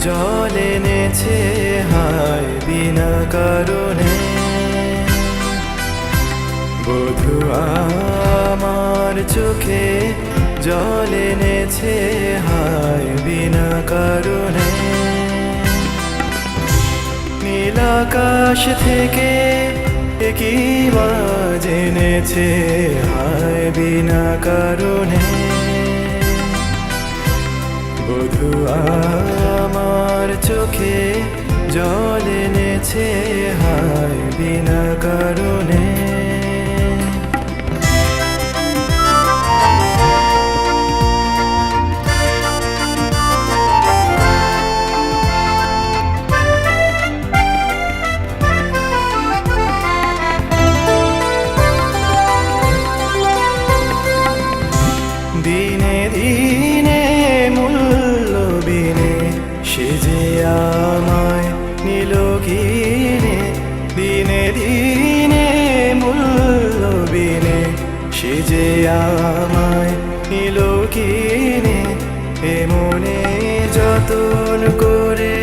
জল এনেছে, হায় বিনা কারণে। বধু আমার চোখে জল এনেছে, হায় বিনা কারণে। নীল আকাশ থেকে একই বাজ এনেছে, হায় বিনা কারণে। বধু আমার চোখে জল এনেছে হায় বিনা কারণে। আমায় নিল কিনে এমনে যতন করে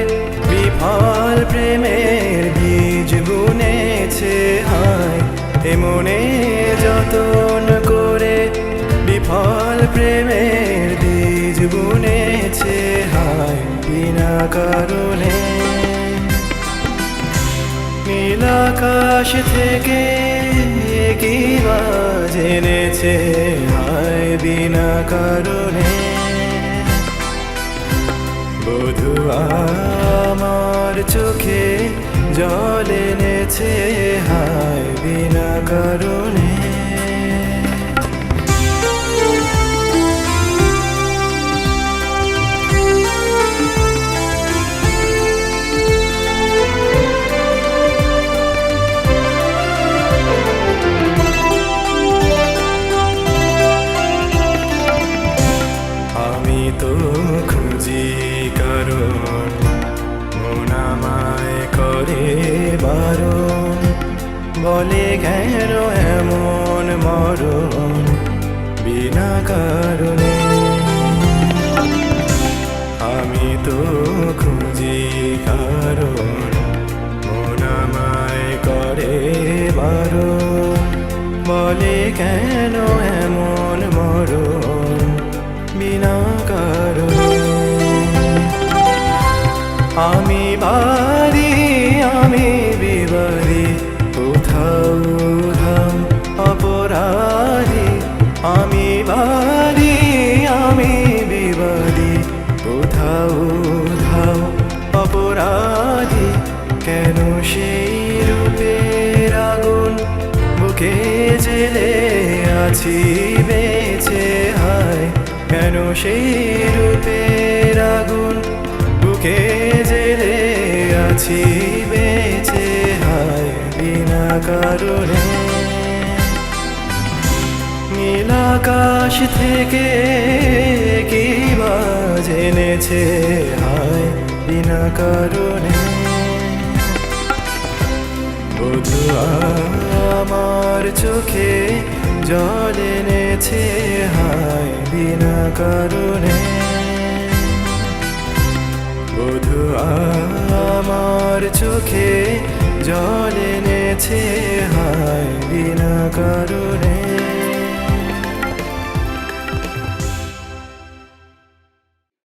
বিফল প্রেমের বীজ বুনেছে হায় এমনে যতন করে বিফল প্রেমের বীজ বুনেছে হায় বিনা কারণে নীল আকাশ থেকে কি জেনেছে হায় বিনা কারণে। বধু আমার চোখে জল এনেছে হায় বিনা কারণে। করে বারণ, বলে গেল এমন মরণ? বিনা কারণে। আমি তো খুঁজি কারণ, মন আমায় করে বারণ, বলে কেন বুকে জেলে আছি, বেঁচে হায়। কেন সেই রূপের আগুন? বুকে জেলে আছি, বেঁচে হায়, বিনা কারণে। নীল আকাশ থেকে কি জেনেছে হায়, বিনা কারণে। বধু আমার চোখে জল এনেছে হায় বিনা কারণে। বধু আমার চোখে জল এনেছে হায় বিনা কারণে।